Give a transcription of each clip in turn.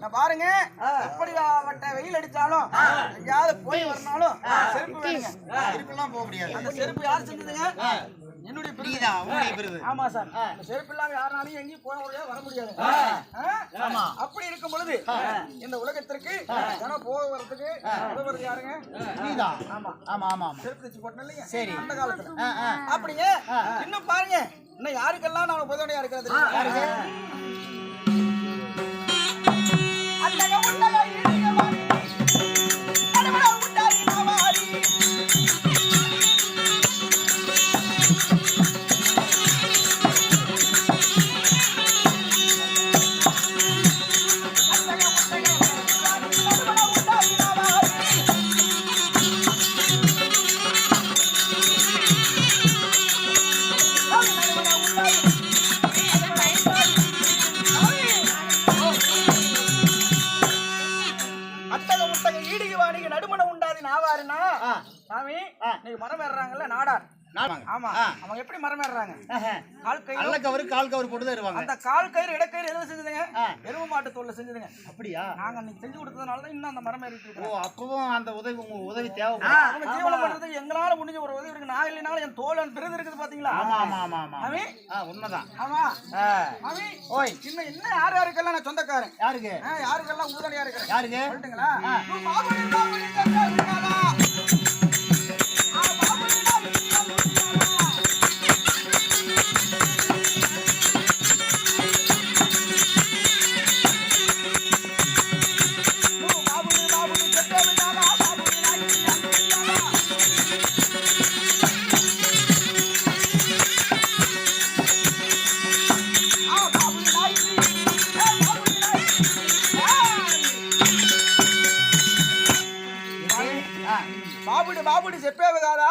நான் பாருங்க. எப்படியாப்பட்ட வெயில் அடிச்சாலும் எங்கேயாவது போய் வரனாலும் செருப்பு வேணுங்க. திருப்பெல்லாம் போக முடியாது. அந்த செருப்பு யார் செஞ்சதுங்க? என்னுடைய பிரிவு. பிரிவு. ஆமா சார். செருப்பு இல்லாம யாருனாலையும் எங்கேயும் போக முடியாது வர முடியாது? அப்படி இருக்கும் பொழுது இந்த உலகத்திற்கு ஜனம் போக வரதுக்கு உதவுறது யாருங்க? நீதான் ஆமா. ஆமா ஆமா செருப்பு தச்சு போட்டோம் இல்லையா சரி. அந்த காலத்துல. அப்படிங்க இன்னும் பாருங்க. இன்னும் யாருக்கெல்லாம் நான் உதவியா இருக்கிறது? 내가 올라 சாமி நீங்க மரம் ஏறுறாங்கல்ல நாடார். ஆமா. அவங்க எப்படி மரம் ஏறுறாங்க? கால் கயிறு. நல்ல கவரு கால் கவர் போட்டு தான் இருவாங்க அந்த கால் கயிறு இடக்கயிறு எதுல செஞ்சதுங்க. எருவு மாட்டு தோல்ல செஞ்சதுங்க. அப்படியா? நாங்க அன்னைக்கு செஞ்சு கொடுத்ததுனால தான் இன்னும் அந்த மரம் ஏறிட்டு இருக்கோம் அப்பவும் அந்த உதவி உங்க உதவி அவங்க தேவைப்படும் ஜீவனம் பண்றதுக்கு எங்களால முடிஞ்ச ஒரு உதவி இருக்கு. நான் இல்லைனாலும் என் தோல் பிறகு இருக்குது பாத்தீங்களா? ஆமா ஆமா ஆமா ஆமா சாமி ஆ உண்மைதான். ஆமா. ஓய். இன்னும் இன்னும் யார் யாருக்கெல்லாம் நான் சொந்தக்காரன்? யாருக்கு? யாருக்கெல்லாம் உறுதுணையா இருக்கிறேன் யாருக்கு? சொல்லட்டுங்களா?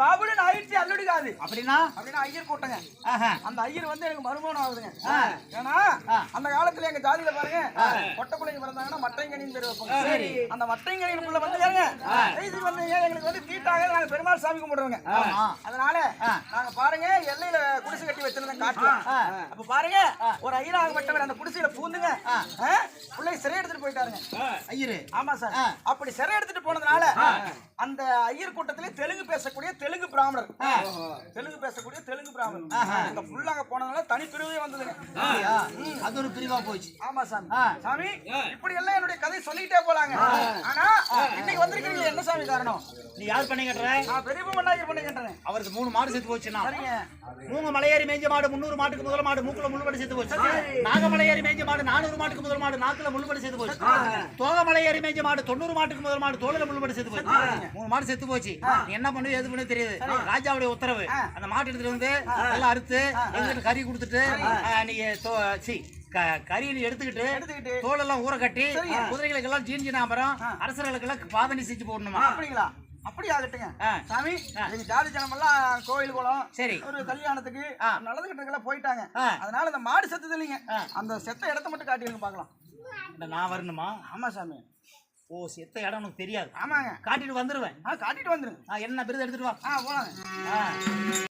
பாபுடன் ஆயிடுச்சு அல்லுடி அப்படின்னா? அப்படின்னா ஐயர் கூட்டங்க அந்த ஐயர் வந்து எனக்கு மருமகன் ஆகுதுங்க. ஏன்னா அந்த காலத்துல எங்க ஜாதியில பாருங்க கொட்டை பிள்ளைங்க பிறந்தாங்கன்னா மட்டைங்கனின்னு பேர் வைப்பாங்க. சரி. அந்த மட்டைங்கனிக்குள்ள வந்து ஏங்க செய்தி வந்து எங்களுக்கு வந்து தீட்டாக நாங்க பெருமாள் சாமி கும்பிடுறோங்க. அதனால நாங்க பாருங்க எல்லையில குடிசை கட்டி வச்சிருந்தேன் காட்டுல. அப்ப பாருங்க ஒரு ஐயராக பட்டவர் அந்த குடிசையில பூந்துங்க. பிள்ளை சிறை எடுத்துட்டு போயிட்டாருங்க. ஐயரு. ஆமா சார். அப்படி சிறை எடுத்துட்டு போனதுனால அந்த ஐயர் கூட்டத்திலே தெலுங்கு பேச பேசக்கூடிய தெலுங்கு பிராமணர். தெலுங்கு பேசக்கூடிய தெலுங்கு பிராமணர். இந்த புல்லாங்க போனதுனால தனி பிரிவே வந்ததுங்க? அது ஒரு பிரிவா போச்சு. ஆமா சாமி. சாமி இப்படி எல்லாம் என்னுடைய கதை சொல்லிட்டே போலாங்க. ஆனா இன்னைக்கு வந்திருக்கீங்க என்ன சாமி காரணம்? நீ யார் பண்ணி கட்டுற நான் பெரிய பண்ணாங்க பண்ணி கேட்டேன் அவருக்கு மூணு மாடு செத்து போச்சுன்னா மூணு மலையேறி மேய்ஞ்ச மாடு முந்நூறு மாட்டுக்கு முதல் மாடு மூக்குல முள்ளுபடி செத்து போச்சு. நாகமலையேறி மேய்ஞ்ச மாடு நானூறு மாட்டுக்கு முதல் மாடு நாக்குல முள்ளுபடி செத்து போச்சு. தோகமலையேறி மேய்ஞ்ச மாடு தொண்ணூறு மாட்டுக்கு முதல் மாடு தோளில முள்ளுபடி செத்து போச்சு. மூணு மாடு செத்து போச்சு. நீ என்ன பண்ணுவ எது பண்ணு தெரியுது. ராஜாவுடைய உத்தரவு. அந்த மாட்டு எடுத்துட்டு வந்து எல்லாம் அறுத்து எங்கிட்ட கறி கொடுத்துட்டு ஆ, நீ தோ- சீ, க- கறியை நீ எடுத்துக்கிட்டு எடுத்துக்கிட்டு தோலெல்லாம் ஊற கட்டி குதிரைகளுக்கு எல்லாம் ஜீன்ஜின் அப்புறம் அரசர்களுக்கு எல்லாம் பாதணி செஞ்சு போடணுமா? அப்படிங்களா? அப்படி ஆகட்டுங்க. சாமி எங்க ஜாதி ஜனம் எல்லாம் கோயில் குளம் சரி. ஒரு கல்யாணத்துக்கு. நல்லது கிட்டக்கெல்லாம் போயிட்டாங்க. அதனால இந்த மாடு செத்தது இல்லைங்க. அந்த செத்த இடத்த மட்டும் காட்டிடுங்க பார்க்கலாம். இந்த நான் வரணுமா? ஆமா சாமி. ஓ செத்த இடம் உனக்கு தெரியாது? ஆமாங்க. காட்டிட்டு வந்துருவேன். ஆ காட்டிட்டு வந்துருங்க. ஆ, என்ன விருது எடுத்துட்டு வா. ஆ போலாங்க. ஆ.